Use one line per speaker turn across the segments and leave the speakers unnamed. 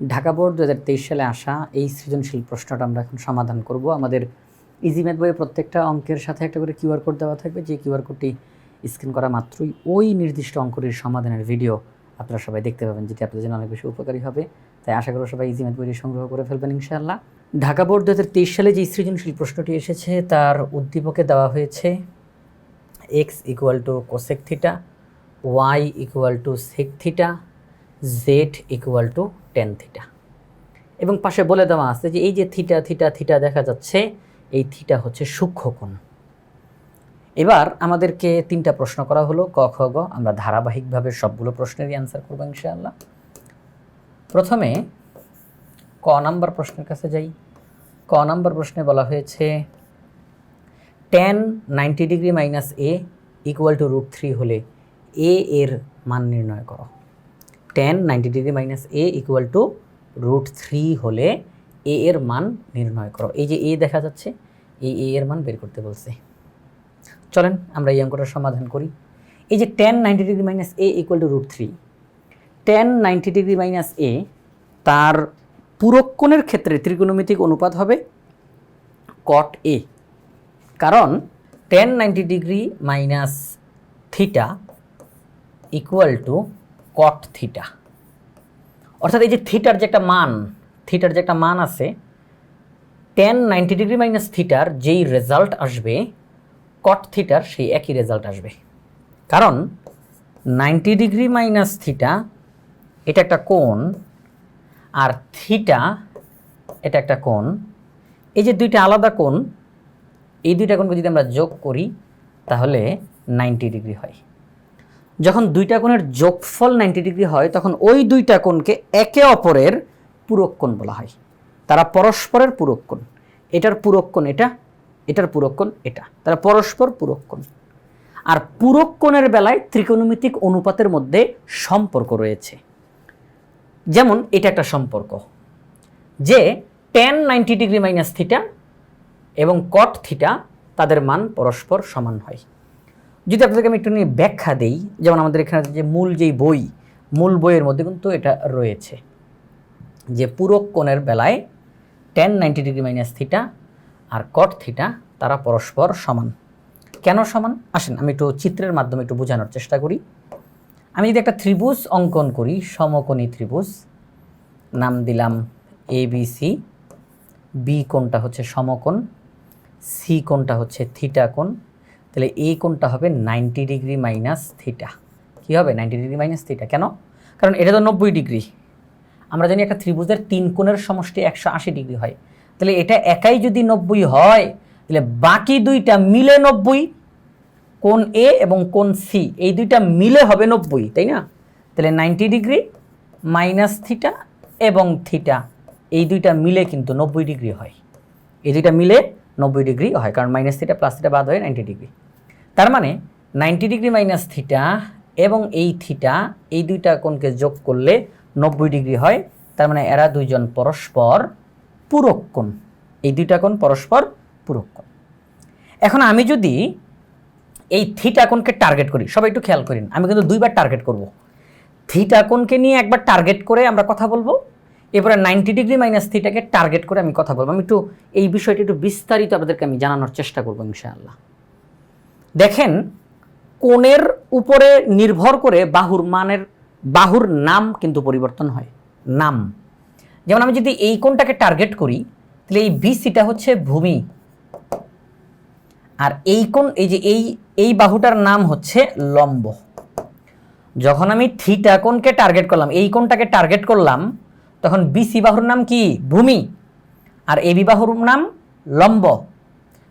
Dhaka board দু হাজার তেইশ সালে আসা এই সৃজনশীল প্রশ্নটা আমরা এখন সমাধান করব। আমাদের ইজি ম্যাথ বইয়ে প্রত্যেকটা অঙ্কের সাথে একটা করে কিউআর কোড দেওয়া থাকবে। যে কিউআর কোডটি স্ক্যান করা মাত্রই ওই নির্দিষ্ট অঙ্কটির সমাধানের ভিডিও আপনারা সবাই দেখতে পাবেন, যেটি আপনাদের জন্য অনেক বেশি উপকারী হবে। তাই আশা করব সবাই ইজি ম্যাথ বইটি সংগ্রহ করে ফেলবেন ইনশাআল্লাহ। ঢাকা বোর্ড দু হাজার তেইশ সালে যে সৃজনশীল প্রশ্নটি এসেছে, তার উদ্দীপকে দেওয়া হয়েছে x equal to cosec theta y equal to sec theta z equal to tan theta এবং পাশে বলে দেওয়া আছে যে এই যে থিটা থিটা থিটা দেখা যাচ্ছে, এই থিটা হচ্ছে সূক্ষ্মকোণ এবার আমাদেরকে তিনটা প্রশ্ন করা হলো, ক, খ, গ। আমরা ধারাবাহিকভাবে সবগুলো প্রশ্নেরই অ্যান্সার করব ইনশাআল্লাহ। প্রথমে ক নাম্বার প্রশ্নের কাছে যাই। ক নাম্বার প্রশ্নে বলা হয়েছে tan ninety degree minus A equal to root three হলে এ এর মান নির্ণয় করো। Tan ninety degree minus A equal to root three হলে এ এর মান নির্ণয় করো। এই যে এ দেখা যাচ্ছে, এই এ এর মান বের করতে বলছে। চলেন আমরা এই অঙ্কটার সমাধান করি। এই যে tan ninety degree minus A equal to root three tan ninety degree minus A তার পুরক্ষণের ক্ষেত্রে ত্রিকোণমিতিক অনুপাত হবে কট এ কারণ tan ninety degree minus theta equal to cot theta অর্থাৎ এই যে থিটার যে একটা মান থিটার যে একটা মান আছে টেন নাইনটি ডিগ্রি মাইনাস থিটার যেই রেজাল্ট আসবে কট থিটার সেই একই রেজাল্ট আসবে। কারণ নাইনটি ডিগ্রি মাইনাস থিটা এটা একটা কোণ, আর থিটা এটা একটা কোণ। এই যে দুইটা আলাদা কোণ, এই দুইটা কোণকে যদি আমরা যোগ করি, তাহলে নাইনটি ডিগ্রি হয়। যখন দুইটা কোণের যোগফল নাইনটি ডিগ্রি হয়, তখন ওই দুইটা কোণকে একে অপরের পূরক কোণ বলা হয়। তারা পরস্পরের পূরক কোণ। এটার পূরক কোণ এটা, এটার পূরক কোণ এটা। তারা পরস্পর পূরক কোণ। আর পূরক কোণের বেলায় ত্রিকোণমিতিক অনুপাতের মধ্যে সম্পর্ক রয়েছে। যেমন এটা একটা সম্পর্ক, যে tan ninety degree minus theta এবং কট থিটা তাদের মান পরস্পর সমান হয়। যদি আপনাদেরকে আমি একটু নিয়ে ব্যাখ্যা দেই, যেমন আমাদের এখানে যে মূল যেই বই, মূল বইয়ের মধ্যে কিন্তু এটা রয়েছে। যে পূরক কোণের বেলায় tan ninety degree minus theta আর কট থিটা তারা পরস্পর সমান। কেন সমান? আসেন, আমি একটু চিত্রের মাধ্যমে একটু বোঝানোর চেষ্টা করি। আমি যদি একটা ত্রিভুজ অঙ্কন করি, সমকোণী ত্রিভুজ, নাম দিলাম এ বি সি বি কোণটা হচ্ছে সমকোণ সি কোণটা হচ্ছে থিটা কোণ তাহলে এই কোণটা হবে? নাইনটি ডিগ্রি মাইনাস থিটা কী হবে? নাইনটি ডিগ্রি মাইনাস থিটা কেন? কারণ এটা তো নব্বই ডিগ্রি আমরা জানি একটা ত্রিভুজের তিন কোণের সমষ্টি একশো আশি ডিগ্রি হয়। তাহলে এটা একাই যদি নব্বই হয়, তাহলে বাকি দুইটা মিলে নব্বই। কোন এ এবং কোন সি এই দুইটা মিলে হবে নব্বই, তাই না? তাহলে নাইনটি ডিগ্রি মাইনাস থিটা এবং থিটা এই দুইটা মিলে কিন্তু নব্বই ডিগ্রি হয়। এই দুইটা মিলে নব্বই ডিগ্রি হয়, কারণ মাইনাস থিটা প্লাস থিটা বাদ হয় নাইনটি ডিগ্রি। তার মানে নাইনটি ডিগ্রি মাইনাস থিটা এবং এই থিটা এই দুইটা কোণকে যোগ করলে নব্বই ডিগ্রি হয়। তার মানে এরা দুইজন পরস্পর পূরক কোণ। এই দুইটা কোণ পরস্পর পূরক কোণ। এখন আমি যদি এই থিটা কোণকে টার্গেট করি, সবাই একটু খেয়াল করিন, আমি কিন্তু দুইবার টার্গেট করব। থিটা কোণকে নিয়ে একবার টার্গেট করে আমরা কথা বলব। এরপরে নাইনটি ডিগ্রি মাইনাস থিটাকে টার্গেট করে আমি কথা বলব। আমি একটু এই বিষয়টি একটু বিস্তারিত আপনাদেরকে আমি জানানোর চেষ্টা করব ইনশাআল্লাহ। দেখেন, কোণের উপরে নির্ভর করে বাহুর মানের, বাহুর নাম কিন্তু পরিবর্তন হয়। নাম। যেমন আমি যদি এই কোণটাকে টার্গেট করি, তাহলে এই বিসিটা হচ্ছে ভূমি। আর এই কোণ, এই যে এই এই বাহুটার নাম হচ্ছে লম্ব। যখন আমি থিটা কোণকে টার্গেট করলাম, এই কোণটাকে টার্গেট করলাম তখন বিসি বাহুর নাম কি? ভূমি। আর এবি বাহুর নাম লম্ব।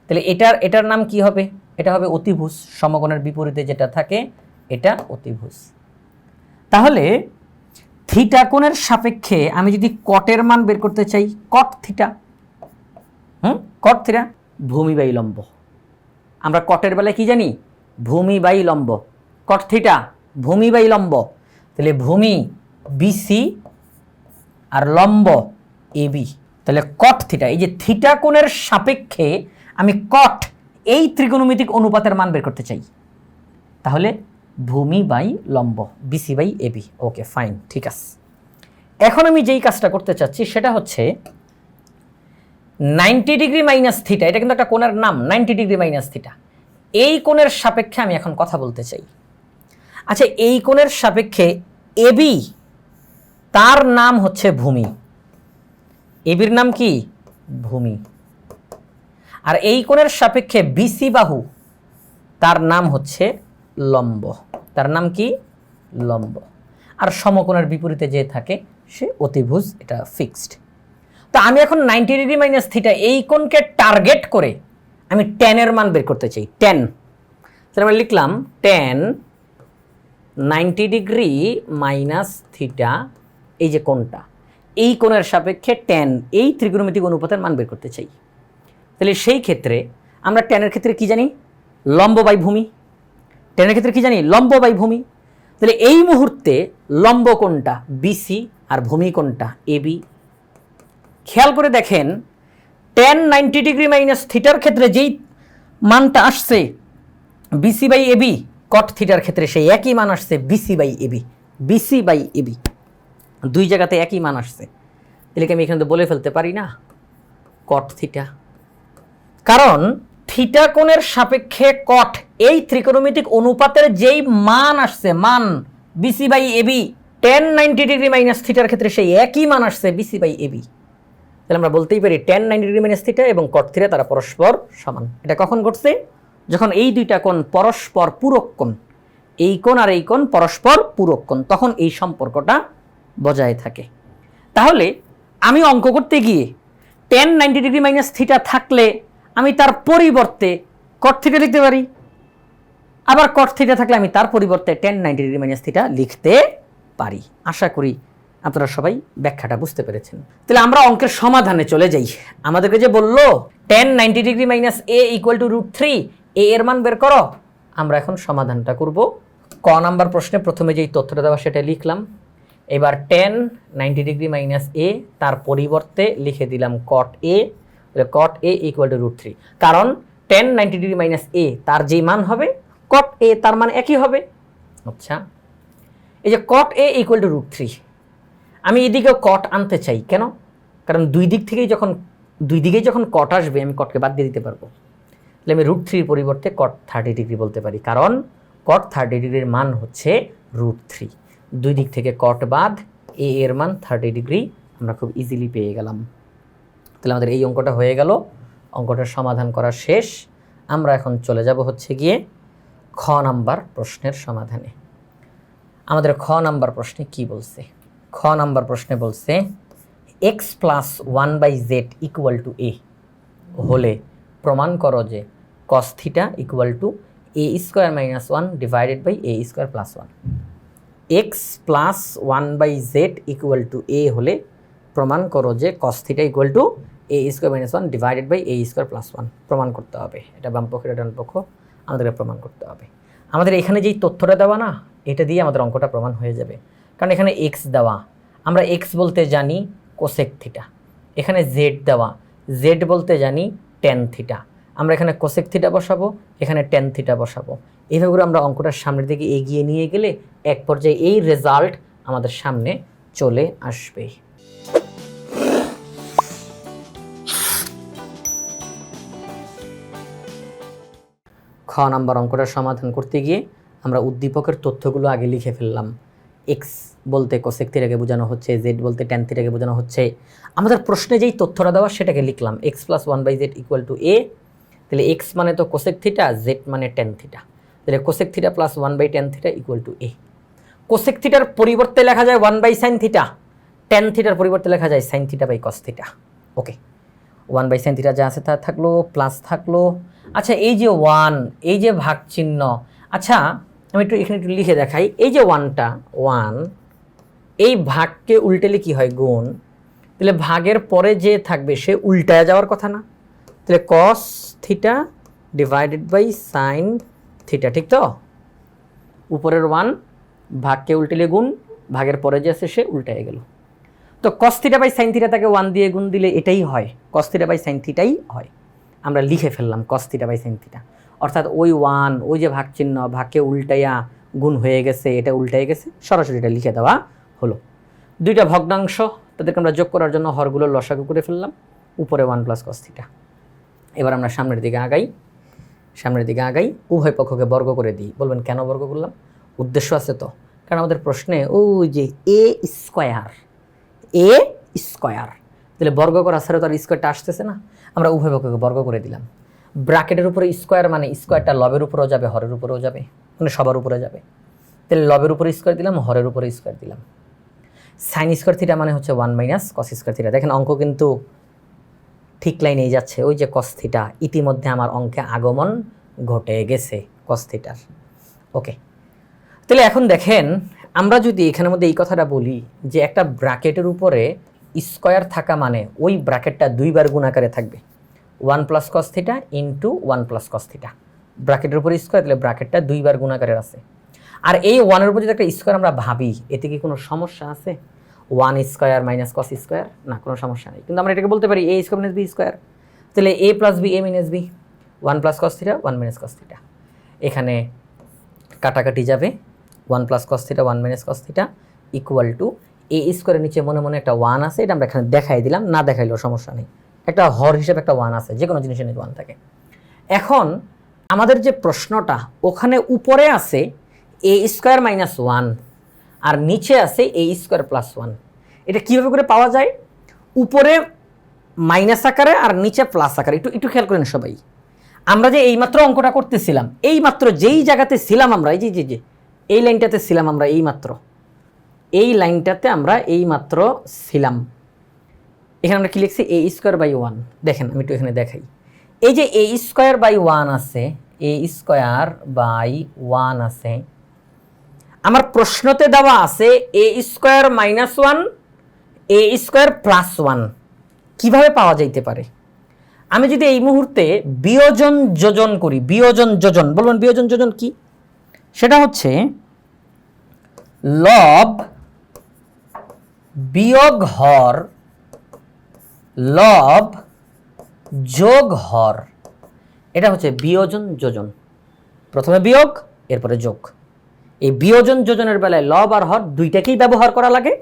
তাহলে এটার এটার নাম কি হবে? এটা হবে অতিভুজ, সমকোণের বিপরীতে যেটা থাকে, এটা অতিভুজ। তাহলে থিটা কোণের সাপেক্ষে আমি যদি কটের মান বের করতে চাই কট থিটা হুম? কট থিটা ভূমি বাই লম্ব। আমরা কটের বেলায় কি জানি? ভূমি বাই লম্ব। কট থিটা ভূমি বাই লম্ব। তাহলে ভূমি বিসি আর লম্ব এবি তাহলে কট থিটা এই যে থিটা কোণের সাপেক্ষে আমি কট এই ত্রিকোণমিতিক অনুপাতের মান বের করতে চাই। তাহলে ভূমি বাই লম্ব BC by AB okay fine ঠিক আছে। এখন আমি যেই কাজটা করতে চাচ্ছি সেটা হচ্ছে নাইনটি ডিগ্রি মাইনাস থিটা এটা কিন্তু একটা কোণের নাম নাইনটি ডিগ্রি মাইনাস থিটা এই কোণের সাপেক্ষে আমি এখন কথা বলতে চাই। আচ্ছা এই কোণের সাপেক্ষে এবি তার নাম হচ্ছে ভূমি। এবির নাম কি? ভূমি। আর এই কোণের সাপেক্ষে বিসি বাহু, তার নাম হচ্ছে লম্ব। তার নাম কি? লম্ব। আর সমকোণের বিপরীতে যে থাকে, সে অতিভুজ, এটা ফিক্সড তো আমি এখন নাইনটি ডিগ্রি মাইনাস থিটা এই কোণকে টার্গেট করে আমি টেনের মান বের করতে চাই টেন তাহলে আমরা লিখলাম tan ninety degree minus theta এই যে কোনটা এই কোণের সাপেক্ষে টেন এই ত্রিকোণমিতিক অনুপাতের মান বের করতে চাই। তাহলে সেই ক্ষেত্রে আমরা টেনের ক্ষেত্রে কি জানি? লম্ব বাই ভূমি টেনের ক্ষেত্রে কি জানি? লম্ব বাই ভূমি তাহলে এই মুহূর্তে লম্ব কোনটা বিসি আর ভূমি কোনটা এবি খেয়াল করে দেখেন টেন নাইনটি ডিগ্রি মাইনাস থিটার ক্ষেত্রে যেই মানটা আসছে বিসি বাই এবি কট থিটার ক্ষেত্রে সেই একই মান আসছে BC by AB BC by AB দুই জায়গাতে একই মান আসছে। তাহলে কি আমি এখানে তো বলে ফেলতে পারি না। কট থিটা কারণ থিটা কোণের সাপেক্ষে কট এই ত্রিকোণমিতিক অনুপাতের যেই মান আসছে, মান BC by AB tan ninety degree minus থিটার ক্ষেত্রে সেই একই মান আসছে বিসি বাই এবি তাহলে আমরা বলতেই পারি tan ninety degree minus theta এবং কট থিটা তারা পরস্পর সমান। এটা কখন ঘটছে? যখন এই দুইটা কোণ পরস্পর পূরক কোণ, এই কোণ আর এই কোণ পরস্পর পূরক কোণ, তখন এই সম্পর্কটা বজায় থাকে। তাহলে আমি অঙ্ক করতে গিয়ে tan ninety degree minus theta থাকলে আমি তার পরিবর্তে কট থিটা লিখতে পারি। আবার কট থিটা থাকলে আমি তার পরিবর্তে tan ninety degree minus theta লিখতে পারি। আশা করি আপনারা সবাই ব্যাখ্যাটা বুঝতে পেরেছেন। তাহলে আমরা অঙ্কের সমাধানে চলে যাই। আমাদেরকে যে বলল tan ninety degree minus A equal to root three A এর মান বের করো। আমরা এখন সমাধানটা করব। ক নাম্বার প্রশ্নে প্রথমে যেই তথ্যটা দেওয়া সেটা লিখলাম। এবার tan ninety degree minus A তার পরিবর্তে লিখে দিলাম cot A cot A equal to root three কারণ tan ninety degree minus A তার যেই মান হবে কট এ তার মান একই হবে। আচ্ছা এই যে cot A equal to root three আমি এদিকেও কট আনতে চাই, কেন? কারণ দুই দিক থেকেই যখন, দুই দিকেই যখন কট আসবে, আমি কটকে বাদ দিয়ে দিতে পারব। তাহলে আমি রুট থ্রির পরিবর্তে কট থার্টি ডিগ্রি বলতে পারি, কারণ কট থার্টি ডিগ্রির মান হচ্ছে রুট থ্রি দুই দিক থেকে কট বাদ এ এর মান থার্টি ডিগ্রি আমরা খুব ইজিলি পেয়ে গেলাম। তাহলে আমাদের এই অঙ্কটা হয়ে গেল। অঙ্কটার সমাধান করা শেষ। আমরা এখন চলে যাব হচ্ছে গিয়ে খ নাম্বার প্রশ্নের সমাধানে। আমাদের খ নাম্বার প্রশ্নে কি বলছে? খ নাম্বার প্রশ্নে বলছে x plus one by z equal to A হলে প্রমাণ করো যে cos theta equal to A square minus one divided by A square plus one x plus one by z equal to A হলে প্রমাণ করো যে cos theta equal to A square minus one divided by A square plus one প্রমাণ করতে হবে। এটা বাম পক্ষ, এটা ডান পক্ষ। আমাদেরকে প্রমাণ করতে হবে। আমাদের এখানে যেই তথ্যটা দেওয়া না, এটা দিয়ে আমাদের অঙ্কটা প্রমাণ হয়ে যাবে। কারণ এখানে এক্স দেওয়া। আমরা এক্স বলতে জানি কোসেক থিটা এখানে জেড দেওয়া। জেড বলতে জানি টেন থিটা আমরা এখানে কোসেক থিটা বসাবো, এখানে টেন থিটা বসাবো। এইভাবে করে আমরা অঙ্কটার সামনের দিকে এগিয়ে নিয়ে গেলে এক পর্যায়ে এই রেজাল্ট আমাদের সামনে চলে আসবে। খ নাম্বার অঙ্কটার সমাধান করতে গিয়ে আমরা উদ্দীপকের তথ্যগুলো আগে লিখে ফেললাম। এক্স বলতে কোসেক থিটাকে বোঝানো হচ্ছে জেড বলতে ট্যান থিটাকে বোঝানো হচ্ছে। আমাদের প্রশ্নে যেই তথ্যটা দেওয়া সেটাকে লিখলাম x plus one by z equal to A তাহলে এক্স মানে তো কোসেক থিটা জেড মানে টেন থিটা তাহলে cosec theta plus one by tan theta equal to A cosec থিটার পরিবর্তে লেখা যায় one by sine theta tan থিটার পরিবর্তে লেখা যায় sine theta by cos theta okay one by sine theta যা আছে তা থাকল প্লাস থাকল। আচ্ছা এই যে ওয়ান এই যে ভাগ চিহ্ন। আচ্ছা আমি একটু এখানে একটু লিখে দেখাই। এই যে ওয়ানটা ওয়ান এই ভাগকে উল্টেলে কি হয়? গুণ। তাহলে ভাগের পরে যে থাকবে, সে উল্টায় যাওয়ার কথা না। তাহলে cos theta divided by sine theta ঠিক তো? উপরের ওয়ান ভাগকে উল্টেলে গুণ, ভাগের পরে যে আছে সে উল্টায় গেল। তো cos theta by sine theta তাকে ওয়ান দিয়ে গুণ দিলে এটাই হয়। কস থিটা বাই সাইন থিটাই হয়। আমরা লিখে ফেললাম cos theta by sine theta অর্থাৎ ওই ওয়ান ওই যে ভাগ চিহ্ন ভাগকে উল্টাইয়া গুণ হয়ে গেছে, এটা উল্টাই গেছে, সরাসরি এটা লিখে দেওয়া হলো। দুইটা ভগ্নাংশ, তাদেরকে আমরা যোগ করার জন্য হরগুলো লসাগু করে ফেললাম। উপরে ওয়ান প্লাস কস থিটা এবার আমরা সামনের দিকে আগাই, সামনের দিকে আগাই, উভয় পক্ষকে বর্গ করে দিই। বলবেন, কেন বর্গ করলাম? উদ্দেশ্য আছে তো। কারণ আমাদের প্রশ্নে ওই যে এ স্কোয়ার এ স্কোয়ার, তাহলে বর্গ করা ছাড়া তো আর স্কোয়ারটা আসতেছে না। আমরা উভয় পক্ষকে বর্গ করে দিলাম। ব্র্যাকেটের উপরে স্কোয়ার মানে স্কোয়ারটা লবের উপরেও যাবে, হরের উপরেও যাবে মানে সবার উপরে যাবে। তাহলে লবের উপরে স্কোয়ার দিলাম, হরের উপরে স্কোয়ার দিলাম। সাইন স্কোয়ার থিটা মানে হচ্ছে one minus cos square theta দেখেন, অঙ্ক কিন্তু ঠিক লাইনেই যাচ্ছে। ওই যে কস থিটা ইতিমধ্যে আমার অঙ্কে আগমন ঘটে গেছে কস থিটার ওকে। তাহলে এখন দেখেন, আমরা যদি এখানের মধ্যে এই কথাটা বলি যে একটা ব্র্যাকেটের উপরে স্কোয়ার থাকা মানে ওই ব্র্যাকেটটা দুইবার গুণাকারে থাকবে। One plus cos theta into one plus cos theta ব্র্যাকেটের উপরে স্কোয়ার, তাহলে ব্র্যাকেটটা দুইবার গুণাকারের আছে। আর এই ওয়ানের উপর যদি একটা স্কোয়ার আমরা ভাবি, এতে কি কোনো সমস্যা আছে? One square minus cos square? না, কোনো সমস্যা নেই। কিন্তু আমরা এটাকে বলতে পারি A square minus B square তাহলে A plus B A minus B one plus cos theta one minus cos theta এখানে কাটাকাটি যাবে one plus cos theta one minus cos theta equal to A স্কোয়ারের নিচে মনে মনে একটা ওয়ান আছে, এটা আমরা এখানে দেখাই দিলাম, না দেখাইলেও সমস্যা নেই। একটা হর হিসেবে একটা ওয়ান আছে যে কোনো জিনিসের নিচে ওয়ান থাকে। এখন আমাদের যে প্রশ্নটা, ওখানে উপরে আছে এ স্কোয়ার মাইনাস ওয়ান আর নিচে আছে এ স্কোয়ার প্লাস ওয়ান এটা কীভাবে করে পাওয়া যায়? উপরে মাইনাস আকারে আর নিচে প্লাস আকারে। একটু একটু খেয়াল করেন সবাই। আমরা যে এইমাত্র অঙ্কটা করতেছিলাম, এইমাত্র যেই জায়গাতে ছিলাম আমরা, এই যে যে যে, এই লাইনটাতে ছিলাম আমরা এইমাত্র। এই লাইনটাতে আমরা এইমাত্র ছিলাম। এখানে আমরা কি লিখছি? এ স্কোয়ার বাই ওয়ান দেখেন, আমি একটু এখানে দেখাই। এই যে এ স্কোয়ার বাই ওয়ান আছে এ স্কোয়ার বাই ওয়ান আছে আমার প্রশ্নতে দেওয়া আছে A square minus one A square plus one কীভাবে পাওয়া যাইতে পারে? আমি যদি এই মুহূর্তে বিয়োজন যোজন করি, বিয়োজন যোজন বলবেন বিয়োজন যোজন কি? সেটা হচ্ছে লব বিয়োগ হর লব যোগ হর। এটা হচ্ছে বিয়োজন যোজন। প্রথমে বিয়োগ, এরপরে যোগ। এই বিয়োজন যোজনের বেলায় লব আর হর দুইটাকেই ব্যবহার করা লাগে।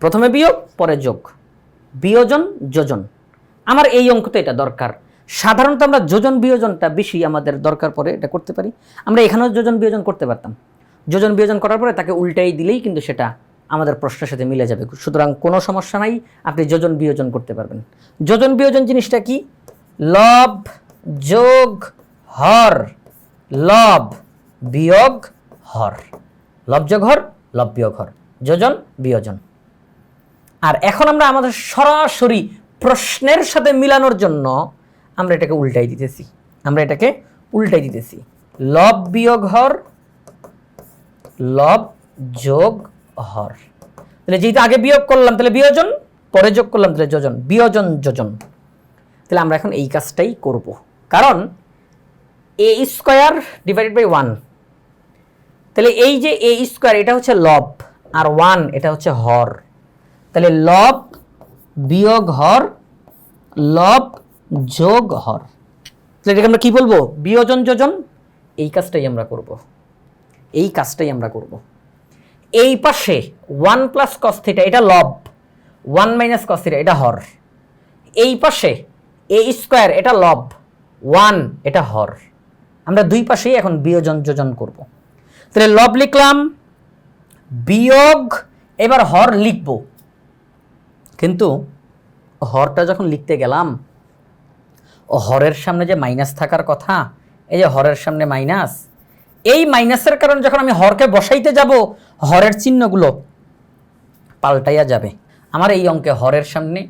প্রথমে বিয়োগ, পরে যোগ। বিয়োজন, যোজন। আমার এই অঙ্কতে এটা দরকার। সাধারণত আমরা যোজন বিয়োজনটা বেশি আমাদের দরকার পড়ে এটা করতে পারি। আমরা এখানেও যোজন বিয়োজন করতে পারতাম। যোজন বিয়োজন করার পরে তাকে উল্টাই দিলেই কিন্তু সেটা আমাদের প্রশ্নের সাথে মিলে যাবে। সুতরাং কোনো সমস্যা নাই, আপনি যোজন বিয়োজন করতে পারবেন। যোজন বিয়োজন জিনিসটা কি? লব, যোগ, হর। লব, বিয়োগ হর লব যোগ হর লব বিয়োগ যোজন, বিয়োজন। আর এখন আমরা আমাদের সরাসরি প্রশ্নের সাথে মিলানোর জন্য আমরা এটাকে উল্টাই দিতেছি। আমরা এটাকে উল্টাই দিতেছি। লব বিয়োগ হর, লব যোগ হর। তাহলে যেহেতু আগে বিয়োগ করলাম, তাহলে বিয়োজন, পরে যোগ করলাম, তাহলে যোজন, বিয়োজন, যোজন। তাহলে আমরা এখন এই কাজটাই করব। কারণ A square divided by one তাহলে এই যে এ স্কোয়ার এটা হচ্ছে লব, আর ওয়ান এটা হচ্ছে হর। তাহলে লব বিয়োগ হর, লব যোগ হর। তাহলে এটাকে আমরা কি বলব? বিয়োজন যোজন। এই কাজটাই আমরা করব। এই কাজটাই আমরা করব। এই পাশে ওয়ান প্লাস কস্থিটা এটা লব ওয়ান মাইনাস কস্থিটা এটা হর। এই পাশে এ স্কোয়ার এটা লব ওয়ান এটা হর। আমরা দুই পাশেই এখন বিয়োজন যোজন করব। তাহলে লব লিখলাম, বিয়োগ, এবার হর লিখব। কিন্তু হরটা যখন লিখতে গেলাম, হরের সামনে যে মাইনাস থাকার কথা, এই যে হরের সামনে মাইনাস এই মাইনাসের কারণে যখন আমি হরকে বসাইতে যাব, হরের চিহ্নগুলো পাল্টাইয়া যাবে। আমার এই অঙ্কে হরের সামনে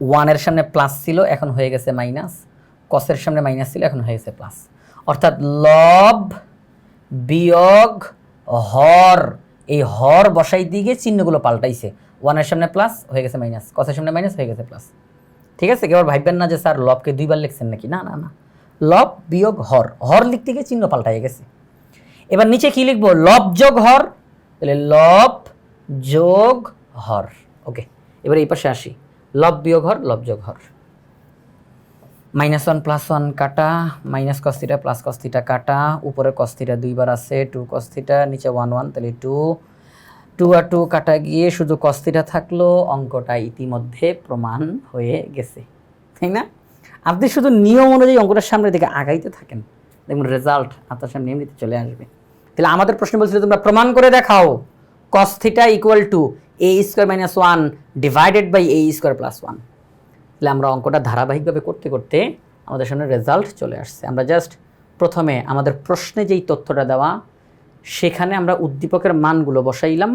ওয়ানের সামনে প্লাস ছিল, এখন হয়ে গেছে মাইনাস কসের সামনে মাইনাস ছিল, এখন হয়ে গেছে প্লাস অর্থাৎ লব বিয়োগ হর। এই হর বসাই দিয়ে চিহ্নগুলো পাল্টাইছে। ওয়ানের সামনে প্লাস হয়ে গেছে মাইনাস কসের সামনে মাইনাস হয়ে গেছে প্লাস ঠিক আছে? এবার ভাববেন না যে, স্যার, লবকে দুইবার লিখছেন নাকি? না না না। লব বিয়োগ হর। হর লিখতে গিয়ে চিহ্ন পাল্টাই গেছে। এবার নিচে কি লিখব? লব যোগ হর। তাহলে লব যোগ হর। ওকে, এবার এই পাশে আসি। লব বিয়োগ হর, লব যোগ হর। মাইনাস ওয়ান প্লাস ওয়ান কাটা, minus cos theta plus cos theta কাটা, উপরে কস্তিটা দুইবার আছে টু কস্তিটা নিচে ওয়ান ওয়ান তাহলে টু টু আর টু কাটা গিয়ে শুধু কস্তিটা থাকল, অঙ্কটা ইতিমধ্যে প্রমাণ হয়ে গেছে, তাই না? আপনি শুধু নিয়ম অনুযায়ী অঙ্কটার সামনের দিকে আগাইতে থাকেন, দেখুন রেজাল্ট আপনার সামনে এমনিতে চলে আসবে। তাহলে আমাদের প্রশ্ন বলছিল, তোমরা প্রমাণ করে দেখাও cos theta equal to A square minus one divided by A square plus one তাহলে আমরা অঙ্কটা ধারাবাহিকভাবে করতে করতে আমাদের সামনে রেজাল্ট চলে আসছে। আমরা জাস্ট প্রথমে আমাদের প্রশ্নে যেই তথ্যটা দেওয়া, সেখানে আমরা উদ্দীপকের মানগুলো বসাইলাম।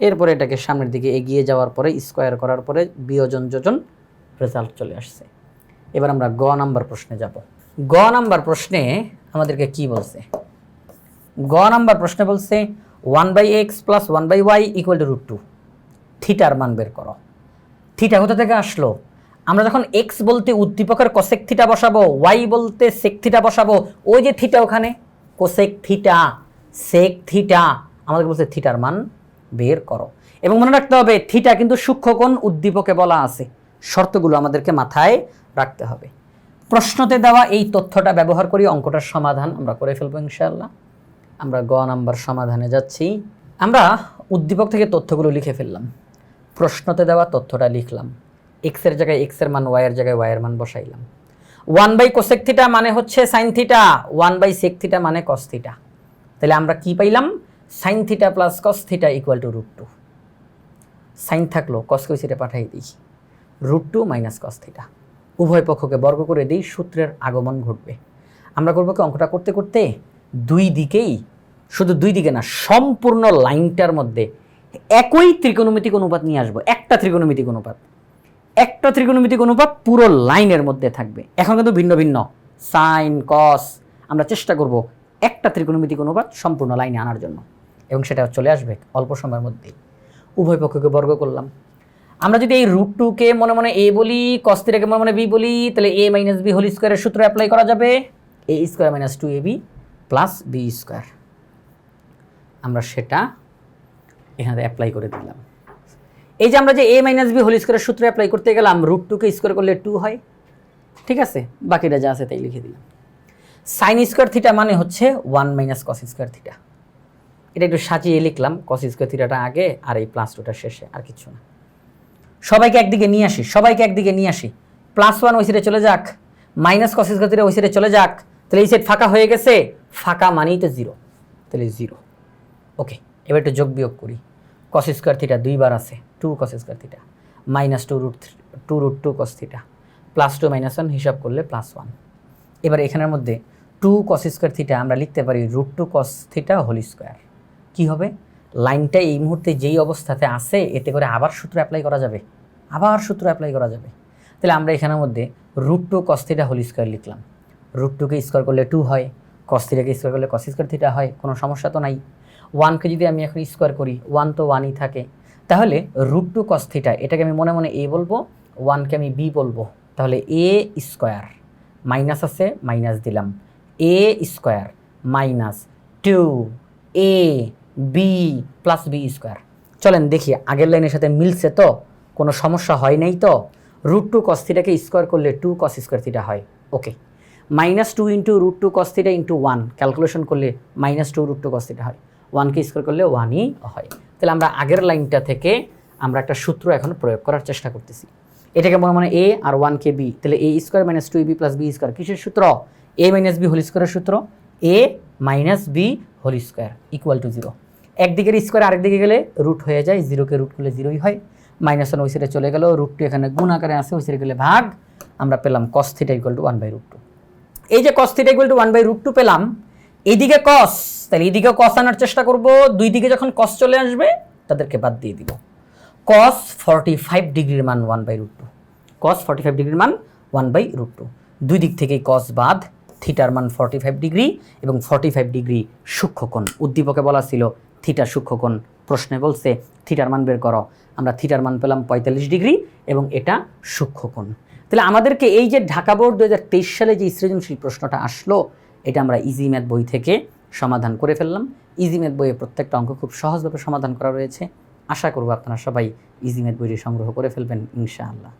এরপরে এটাকে সামনের দিকে এগিয়ে যাওয়ার পরে স্কোয়ার করার পরে বিয়োজন যোজন রেজাল্ট চলে আসছে। এবার আমরা গ নাম্বার প্রশ্নে যাব। গ নাম্বার প্রশ্নে আমাদেরকে কি বলছে? গ নাম্বার প্রশ্নে বলছে one by x plus one by y equal to root two থিটার মান বের করো। থিটা কোথা থেকে আসলো? আমরা যখন এক্স বলতে উদ্দীপকের কোসেক থিটা বসাবো ওয়াই বলতে সেক থিটা বসাবো, ওই যে থিটা ওখানে কোসেক থিটা সেক থিটা আমাদের বলছে থিটার মান বের করো। এবং মনে রাখতে হবে থিটা কিন্তু সূক্ষ্মকোণ উদ্দীপকে বলা আছে, শর্তগুলো আমাদেরকে মাথায় রাখতে হবে। প্রশ্নতে দেওয়া এই তথ্যটা ব্যবহার করি অঙ্কটার সমাধান আমরা করে ফেলব ইনশাআল্লাহ। আমরা গ নাম্বার সমাধানে যাচ্ছি। আমরা উদ্দীপক থেকে তথ্যগুলো লিখে ফেললাম। প্রশ্নতে দেওয়া তথ্যটা লিখলাম। এক্সের জায়গায় এক্সের মান ওয়াইয়ের জায়গায় ওয়াইয়ের মান বসাইলাম। ওয়ান বাই কোসেক থিটা মানে হচ্ছে sine theta one by sec theta মানে কস থিটা তাহলে আমরা কি পাইলাম? Sine theta plus cos theta equal to root two sine থাকল কসকে সেটা পাঠাই দিই। Root two minus cos theta উভয় পক্ষকে বর্গ করে দিই, সূত্রের আগমন ঘটবে। আমরা করব কি অঙ্কটা করতে করতে? দুই দিকেই, শুধু দুই দিকে না, সম্পূর্ণ লাইনটার মধ্যে একই ত্রিকোণমিতিক অনুপাত নিয়ে আসব। একটা ত্রিকোণমিতিক অনুপাত। একটা ত্রিকোণমিতিক অনুপাত পুরো লাইনের মধ্যে থাকবে। এখন কিন্তু ভিন্ন ভিন্ন। সাইন কস আমরা চেষ্টা করব একটা ত্রিকোণমিতিক অনুপাত সম্পূর্ণ লাইনে আনার জন্য। এবং সেটা চলে আসবে অল্প সময়ের মধ্যেই। উভয় পক্ষকে বর্গ করলাম। আমরা যদি এই রুট টুকে মনে মনে এ বলি কস্তিটাকে মনে মনে বি বলি, তাহলে এ মাইনাস বি হোল স্কোয়ারের সূত্র অ্যাপ্লাই করা যাবে। A square minus two A B plus B square আমরা সেটা এখানে অ্যাপ্লাই করে দিলাম। এই যে আমরা যে এ মাইনাস বি হোল স্কোয়ারের সূত্র অ্যাপ্লাই করতে গেলাম রুট টুকে স্কোয়ার করলে টু হয়। ঠিক আছে? বাকিটা যা আছে তাই লিখে দিলাম। সাইন স্কোয়ার থিটা মানে হচ্ছে one minus cos square theta এটা একটু সাজিয়ে লিখলাম কস স্কোয়ার থিটাটা আগে আর এই প্লাস টুটা শেষে, আর কিছু না। সবাইকে একদিকে নিয়ে আসি, সবাইকে একদিকে নিয়ে আসি। প্লাস ওয়ান ওই সাইডে চলে যাক মাইনাস কস স্কোয়ার থিটা ওই সাইডে চলে যাক, তাহলে এই সাইড ফাঁকা হয়ে গেছে, ফাঁকা মানেই তো জিরো তাহলে জিরো ওকে এবার একটু যোগ বিয়োগ করি। কস স্কোয়ার থিটা দুইবার আছে। Two cos square theta minus two root two root two cos theta plus two minus one হিসাব করলে প্লাস ওয়ান এবার এখানের মধ্যে টু কস স্কোয়ার থিটা আমরা লিখতে পারি root two cos theta whole square কী হবে? লাইনটা এই মুহূর্তে যেই অবস্থাতে আছে, এতে করে আবার সূত্র অ্যাপ্লাই করা যাবে। আবার সূত্র অ্যাপ্লাই করা যাবে। তাহলে আমরা এখানের মধ্যে root two cos theta whole square লিখলাম। রুট টুকে স্কোয়ার করলে টু হয় কস থিটাকে স্কোয়ার করলে কস স্কোয়ার থিটা হয়, কোনো সমস্যা তো নাই। ওয়ানকে যদি আমি এখন স্কোয়ার করি ওয়ান তো ওয়ানই থাকে। তাহলে রুট টু কস থিটা এটাকে আমি মনে মনে এ বলব ওয়ানকে আমি বি বলব। তাহলে এ স্কোয়ার মাইনাস আছে মাইনাস দিলাম। A square minus two A B plus B square চলেন দেখি, আগের লাইনের সাথে মিলছে তো? কোনো সমস্যা হয় নাই তো? রুট টু কস থিটাকে স্কোয়ার করলে টু কস স্কোয়ার থিটা হয়। Okay. Minus two into root two cos theta into one calculation করলে minus two root two cos theta হয়। ওয়ানকে স্কোয়ার করলে ওয়ানই হয়। তাহলে আমরা আগের লাইনটা থেকে আমরা একটা সূত্র এখন প্রয়োগ করার চেষ্টা করতেছি। এটাকে মনে মনে এ আর ওয়ান কে বি তাহলে A square minus two B plus B square কিসের সূত্র? এ মাইনাস বি হোল স্কোয়ারের সূত্র। A minus B whole square equal to zero একদিকের square আরেকদিকে গেলে রুট হয়ে যায় জিরোকে রুট করলে জিরোই হয়। মাইনাস ওয়ান ওই সাইডে চলে গেল রুট টু এখানে গুণ আকারে আসে ওই সাইডে গেলে ভাগ। আমরা পেলাম cos theta equal to one by root two এই যে cos theta equal to one by root two পেলাম এইদিকে কস তাহলে এইদিকে কস আনার চেষ্টা করব। দুই দিকে যখন কস চলে আসবে, তাদেরকে বাদ দিয়ে দিব। কস ফর্টি ফাইভ ডিগ্রির মান one by root two cos forty five ডিগ্রির মান ওয়ান বাই রুট টু দুই দিক থেকেই কস বাদ থিটার মান ফর্টি ফাইভ ডিগ্রি এবং ফর্টি ফাইভ ডিগ্রি সূক্ষ্মকোণ। উদ্দীপকে বলা ছিল থিটা সূক্ষ্মকোণ। প্রশ্নে বলছে থিটার মান বের করো। আমরা থিটার মান পেলাম পঁয়তাল্লিশ ডিগ্রি এবং এটা সূক্ষ্মকোণ। তাহলে আমাদেরকে এই যে ঢাকা বোর্ড দু হাজার তেইশ সালে যে সৃজনশীল প্রশ্নটা আসলো এটা আমরা ইজি ম্যাথ বই থেকে সমাধান করে ফেললাম। ইজি ম্যাথ বইয়ে প্রত্যেকটা অঙ্ক খুব সহজভাবে সমাধান করা রয়েছে। আশা করব আপনারা সবাই ইজি ম্যাথ বইটি সংগ্রহ করে ফেলবেন, ইনশাআল্লাহ।